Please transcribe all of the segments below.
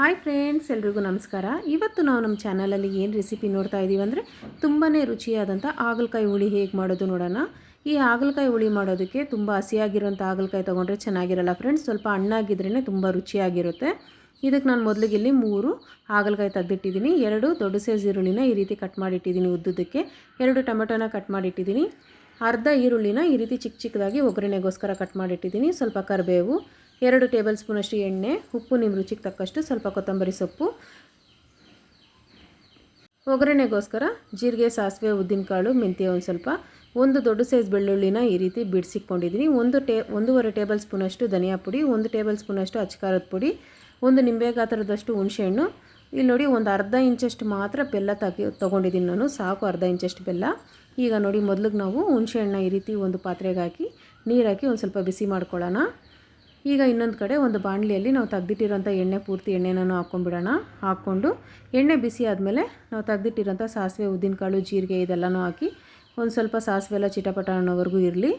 Hi friends, ಎಲ್ರಿಗೂ ನಮಸ್ಕಾರ. ಇವತ್ತು ನಾವು ನಮ್ಮ ಚಾನಲಲ್ಲಿ ಏನು ರೆಸಿಪಿ ನೋಡ್ತಾ ಇದ್ದೀವಿ ಅಂದರೆ ತುಂಬಾ ರುಚಿಯಾದಂಥ ಹಾಗಲಕಾಯಿ ಹುಳಿ ಹೇಗೆ ಮಾಡೋದು ನೋಡೋಣ. ಈ ಹಾಗಲಕಾಯಿ ಹುಳಿ ಮಾಡೋದಕ್ಕೆ ತುಂಬ ಹಸಿಯಾಗಿರೋಂಥ ಹಾಗಲಕಾಯಿ ತೊಗೊಂಡ್ರೆ ಚೆನ್ನಾಗಿರಲ್ಲ ಫ್ರೆಂಡ್ಸ್. ಸ್ವಲ್ಪ ಹಣ್ಣಾಗಿದ್ರೇ ತುಂಬ ರುಚಿಯಾಗಿರುತ್ತೆ. ಇದಕ್ಕೆ ನಾನು ಮೊದಲಿಗೆ ಇಲ್ಲಿ ಮೂರು ಹಾಗಲಕಾಯಿ ತೆಗೆದಿಟ್ಟಿದ್ದೀನಿ. ಎರಡು ದೊಡ್ಡ ಸೈಜ್ ಈರುಳ್ಳಿನ ಈ ರೀತಿ ಕಟ್ ಮಾಡಿಟ್ಟಿದ್ದೀನಿ ಉದ್ದುದಕ್ಕೆ ಎರಡು ಟೊಮೆಟೊನ ಕಟ್ ಮಾಡಿಟ್ಟಿದ್ದೀನಿ. ಅರ್ಧ ಈರುಳ್ಳಿನ ಈ ರೀತಿ ಚಿಕ್ಕ ಚಿಕ್ಕದಾಗಿ ಒಗ್ಗರಣೆಗೋಸ್ಕರ ಕಟ್ ಮಾಡಿಟ್ಟಿದ್ದೀನಿ. ಸ್ವಲ್ಪ ಕರಿಬೇವು ಎರಡು ಟೇಬಲ್ ಸ್ಪೂನಷ್ಟು ಎಣ್ಣೆ, ಉಪ್ಪು ನಿಮ್ಮ ರುಚಿಗೆ ತಕ್ಕಷ್ಟು ಸ್ವಲ್ಪ ಕೊತ್ತಂಬರಿ ಸೊಪ್ಪು. ಒಗ್ಗರಣೆಗೋಸ್ಕರ ಜೀರಿಗೆ, ಸಾಸಿವೆ, ಉದ್ದಿನಕಾಳು, ಮೆಂತ್ಯ ಒಂದು ಸ್ವಲ್ಪ. ಒಂದು ದೊಡ್ಡ ಸೈಜ್ ಬೆಳ್ಳುಳ್ಳಿನ ಈ ರೀತಿ ಬಿಡಿಸಿಕೊಂಡಿದ್ದೀನಿ ಒಂದು ಟೇ ಒಂದೂವರೆ ಟೇಬಲ್ ಸ್ಪೂನಷ್ಟು ಧನಿಯಾ ಪುಡಿ, ಒಂದು ಟೇಬಲ್ ಸ್ಪೂನಷ್ಟು ಅಚ್ಕಾರದ ಪುಡಿ, ಒಂದು ನಿಂಬೆ ಗಾತ್ರದಷ್ಟು ಹುಣಸೆಹಣ್ಣು. ಇಲ್ಲಿ ನೋಡಿ ಒಂದು ಅರ್ಧ ಇಂಚಷ್ಟು ಮಾತ್ರ ಬೆಲ್ಲ ತಗಿ ತೊಗೊಂಡಿದ್ದೀನಿ ನಾನು. ಸಾಕು ಅರ್ಧ ಇಂಚಷ್ಟು ಬೆಲ್ಲ. ಈಗ ನೋಡಿ ಮೊದಲಿಗೆ ನಾವು ಹುಣಸೆಹಣ್ಣ ಈ ರೀತಿ ಒಂದು ಪಾತ್ರೆಗೆ ಹಾಕಿ ನೀರು ಹಾಕಿ ಒಂದು ಸ್ವಲ್ಪ ಬಿಸಿ ಮಾಡ್ಕೊಳ್ಳೋಣ. ಈಗ ಇನ್ನೊಂದು ಕಡೆ ಒಂದು ಬಾಣಲಿಯಲ್ಲಿ ನಾವು ತೆಗ್ದಿಟ್ಟಿರೋಂಥ ಎಣ್ಣೆ ಪೂರ್ತಿ ಎಣ್ಣೆನೂ ಹಾಕ್ಕೊಂಡ್ಬಿಡೋಣ ಹಾಕ್ಕೊಂಡು ಎಣ್ಣೆ ಬಿಸಿ ಆದಮೇಲೆ ನಾವು ತೆಗ್ದಿಟ್ಟಿರೋಂಥ ಸಾಸಿವೆ, ಉದ್ದಿನಕಾಳು, ಜೀರಿಗೆ ಇದೆಲ್ಲನೂ ಹಾಕಿ ಒಂದು ಸ್ವಲ್ಪ ಸಾಸಿವೆ ಎಲ್ಲ ಚಿಟಪಟ ಅನ್ನೋವರೆಗೂ ಇರಲಿ.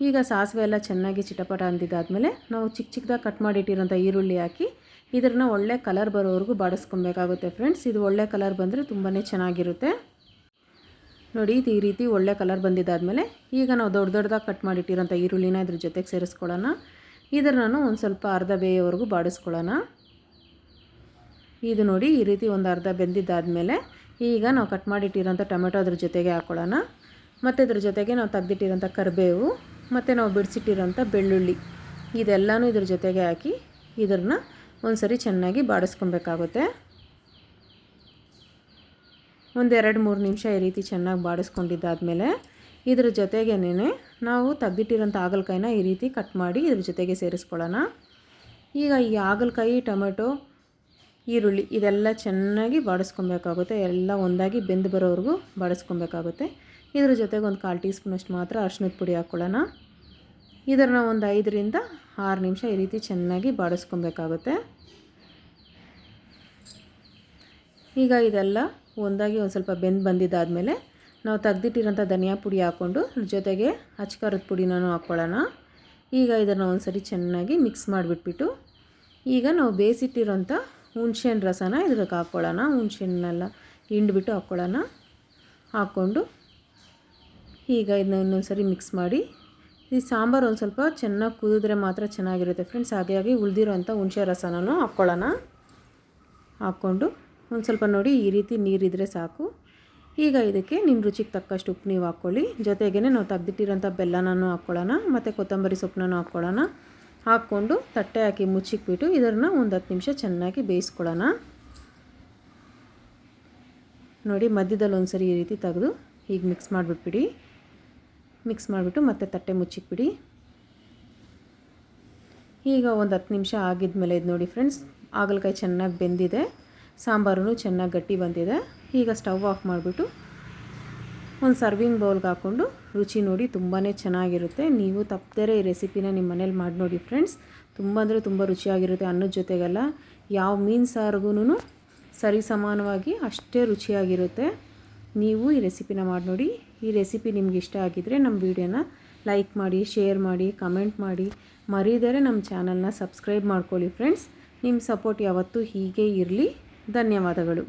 ಈಗ ಸಾಸಿವೆ ಎಲ್ಲ ಚೆನ್ನಾಗಿ ಚಿಟಪಟ ಅಂದಿದ್ದಾದಮೇಲೆ ನಾವು ಚಿಕ್ಕ ಚಿಕ್ಕದಾಗಿ ಕಟ್ ಮಾಡಿಟ್ಟಿರೋಂಥ ಈರುಳ್ಳಿ ಹಾಕಿ ಇದನ್ನು ಒಳ್ಳೆ ಕಲರ್ ಬರೋವರೆಗೂ ಬಾಡಿಸ್ಕೊಬೇಕಾಗುತ್ತೆ ಫ್ರೆಂಡ್ಸ್ ಇದು ಒಳ್ಳೆ ಕಲರ್ ಬಂದರೆ ತುಂಬಾ ಚೆನ್ನಾಗಿರುತ್ತೆ. ನೋಡಿ, ಇದು ಈ ರೀತಿ ಒಳ್ಳೆ ಕಲರ್ ಬಂದಿದ್ದಾದಮೇಲೆ ಈಗ ನಾವು ದೊಡ್ಡ ದೊಡ್ಡದಾಗಿ ಕಟ್ ಮಾಡಿಟ್ಟಿರೋಂಥ ಈರುಳ್ಳಿನ ಇದ್ರ ಜೊತೆಗೆ ಸೇರಿಸ್ಕೊಳ್ಳೋಣ ಇದನ್ನು ಒಂದು ಸ್ವಲ್ಪ ಅರ್ಧ ಬೇಯೋವರೆಗೂ ಬಾಡಿಸ್ಕೊಳ್ಳೋಣ. ಇದು ನೋಡಿ ಈ ರೀತಿ ಒಂದು ಅರ್ಧ ಬೆಂದಿದ್ದಾದಮೇಲೆ ಈಗ ನಾವು ಕಟ್ ಮಾಡಿಟ್ಟಿರೋಂಥ ಟೊಮೆಟೊ ಅದ್ರ ಜೊತೆಗೆ ಹಾಕ್ಕೊಳ್ಳೋಣ ಮತ್ತು ಇದ್ರ ಜೊತೆಗೆ ನಾವು ತೆಗ್ದಿಟ್ಟಿರೋಂಥ ಕರಿಬೇವು, ಮತ್ತು ನಾವು ಬಿಡಿಸಿಟ್ಟಿರೋಂಥ ಬೆಳ್ಳುಳ್ಳಿ, ಇದೆಲ್ಲನೂ ಇದ್ರ ಜೊತೆಗೆ ಹಾಕಿ ಇದನ್ನು ಒಂದು ಸರಿ ಚೆನ್ನಾಗಿ ಬಾಡಿಸ್ಕೊಬೇಕಾಗುತ್ತೆ. ಒಂದೆರಡು ಮೂರು ನಿಮಿಷ ಈ ರೀತಿ ಚೆನ್ನಾಗಿ ಬಾಡಿಸ್ಕೊಂಡಿದ್ದಾದಮೇಲೆ ಇದ್ರ ಜೊತೆಗೇನೆ ನಾವು ತೆಗ್ದಿಟ್ಟಿರೋಂಥ ಹಾಗಲಕಾಯಿನ ಈ ರೀತಿ ಕಟ್ ಮಾಡಿ ಇದ್ರ ಜೊತೆಗೆ ಸೇರಿಸ್ಕೊಳ್ಳೋಣ. ಈಗ ಈ ಹಾಗಲಕಾಯಿ, ಟೊಮೆಟೊ, ಈರುಳ್ಳಿ ಇದೆಲ್ಲ ಚೆನ್ನಾಗಿ ಬಾಡಿಸ್ಕೊಬೇಕಾಗುತ್ತೆ. ಎಲ್ಲ ಒಂದಾಗಿ ಬೆಂದು ಬರೋವರೆಗೂ ಬಾಡಿಸ್ಕೊಬೇಕಾಗುತ್ತೆ. ಇದ್ರ ಜೊತೆಗೆ ಒಂದು ಕಾಲು ಟೀ ಸ್ಪೂನಷ್ಟು ಮಾತ್ರ ಅರ್ಶಿನದ ಪುಡಿ ಹಾಕ್ಕೊಳ್ಳೋಣ. ಇದನ್ನು ಒಂದು ಐದರಿಂದ ಆರು ನಿಮಿಷ ಈ ರೀತಿ ಚೆನ್ನಾಗಿ ಬಾಡಿಸ್ಕೊಬೇಕಾಗುತ್ತೆ. ಈಗ ಇದೆಲ್ಲ ಒಂದಾಗಿ ಒಂದು ಸ್ವಲ್ಪ ಬೆಂದು ಬಂದಿದ್ದಾದಮೇಲೆ ನಾವು ತೆಗ್ದಿಟ್ಟಿರೋಂಥ ಧನಿಯಾ ಪುಡಿ ಹಾಕ್ಕೊಂಡು ಜೊತೆಗೆ ಅಚ್ಕಾರದ ಪುಡಿನೂ ಹಾಕ್ಕೊಳ್ಳೋಣ. ಈಗ ಇದನ್ನು ಒಂದು ಸರಿ ಚೆನ್ನಾಗಿ ಮಿಕ್ಸ್ ಮಾಡಿಬಿಟ್ಬಿಟ್ಟು ಈಗ ನಾವು ಬೇಯಿಸಿಟ್ಟಿರೋಂಥ ಹುಣ್ಸೆಹಣ್ಣು ರಸನ ಇದ್ರಕ್ಕೆ ಹಾಕ್ಕೊಳ್ಳೋಣ. ಹುಣ್ಸೆಹಣ್ಣೆಲ್ಲ ಹಿಂಡ್ಬಿಟ್ಟು ಹಾಕ್ಕೊಳ್ಳೋಣ. ಹಾಕ್ಕೊಂಡು ಈಗ ಇದನ್ನ ಇನ್ನೊಂದು ಸರಿ ಮಿಕ್ಸ್ ಮಾಡಿ ಈ ಸಾಂಬಾರು ಒಂದು ಸ್ವಲ್ಪ ಚೆನ್ನಾಗಿ ಕುದಿದ್ರೆ ಮಾತ್ರ ಚೆನ್ನಾಗಿರುತ್ತೆ ಫ್ರೆಂಡ್ಸ್. ಹಾಗಾಗಿ ಉಳಿದಿರೋಂಥ ಹುಣಸೆ ರಸನೂ ಹಾಕ್ಕೊಳ್ಳೋಣ. ಹಾಕ್ಕೊಂಡು ಒಂದು ಸ್ವಲ್ಪ ನೋಡಿ ಈ ರೀತಿ ನೀರಿದ್ರೆ ಸಾಕು. ಈಗ ಇದಕ್ಕೆ ನಿಮ್ಮ ರುಚಿಗೆ ತಕ್ಕಷ್ಟು ಉಪ್ಪು ನೀವು ಹಾಕ್ಕೊಳ್ಳಿ. ಜೊತೆಗೇ ನಾವು ತೆಗ್ದಿಟ್ಟಿರೋಂಥ ಬೆಲ್ಲನೂ ಹಾಕ್ಕೊಳ್ಳೋಣ, ಮತ್ತು ಕೊತ್ತಂಬರಿ ಸೊಪ್ಪನ್ನೂ ಹಾಕ್ಕೊಳ್ಳೋಣ. ಹಾಕ್ಕೊಂಡು ತಟ್ಟೆ ಹಾಕಿ ಮುಚ್ಚಿಕ್ಬಿಟ್ಟು ಇದನ್ನು ಒಂದು ಹತ್ತು ನಿಮಿಷ ಚೆನ್ನಾಗಿ ಬೇಯಿಸ್ಕೊಳ್ಳೋಣ. ನೋಡಿ, ಮಧ್ಯದಲ್ಲಿ ಒಂದು ಸರಿ ಈ ರೀತಿ ತೆಗೆದು ಈಗ ಮಿಕ್ಸ್ ಮಾಡಿಬಿಟ್ಬಿಡಿ. ಮಿಕ್ಸ್ ಮಾಡಿಬಿಟ್ಟು ಮತ್ತೆ ತಟ್ಟೆ ಮುಚ್ಚಿಕ್ಬಿಡಿ. ಈಗ ಒಂದು ಹತ್ತು ನಿಮಿಷ ಆಗಿದ್ಮೇಲೆ ಇದು ನೋಡಿ ಫ್ರೆಂಡ್ಸ್ ಹಾಗಲಕಾಯಿ ಚೆನ್ನಾಗಿ ಬೆಂದಿದೆ. ಸಾಂಬಾರು ಚೆನ್ನಾಗಿ ಗಟ್ಟಿ ಬಂದಿದೆ. ಈಗ ಸ್ಟವ್ ಆಫ್ ಮಾಡಿಬಿಟ್ಟು ಒಂದು ಸರ್ವಿಂಗ್ ಬೌಲ್ಗೆ ಹಾಕ್ಕೊಂಡು ರುಚಿ ನೋಡಿ ತುಂಬಾ ಚೆನ್ನಾಗಿರುತ್ತೆ. ನೀವು ತಪ್ಪದೇ ಈ ರೆಸಿಪಿನ ನಿಮ್ಮ ಮನೇಲಿ ಮಾಡಿ ನೋಡಿ ಫ್ರೆಂಡ್ಸ್. ತುಂಬ ಅಂದರೆ ತುಂಬ ರುಚಿಯಾಗಿರುತ್ತೆ ಅನ್ನದ ಜೊತೆಗೆಲ್ಲ. ಯಾವ ಮೀನು ಸಾರಿಗೂ ಸರಿ ಸಮಾನವಾಗಿ ಅಷ್ಟೇ ರುಚಿಯಾಗಿರುತ್ತೆ. ನೀವು ಈ ರೆಸಿಪಿನ ಮಾಡಿ ನೋಡಿ. ಈ ರೆಸಿಪಿ ನಿಮ್ಗೆ ಇಷ್ಟ ಆಗಿದ್ದರೆ ನಮ್ಮ ವೀಡಿಯೋನ ಲೈಕ್ ಮಾಡಿ, ಶೇರ್ ಮಾಡಿ, ಕಮೆಂಟ್ ಮಾಡಿ. ಮರೀದರೆ ನಮ್ಮ ಚಾನಲ್ನ ಸಬ್ಸ್ಕ್ರೈಬ್ ಮಾಡ್ಕೊಳ್ಳಿ ಫ್ರೆಂಡ್ಸ್. ನಿಮ್ಮ ಸಪೋರ್ಟ್ ಯಾವತ್ತೂ ಹೀಗೆ ಇರಲಿ. ಧನ್ಯವಾದಗಳು.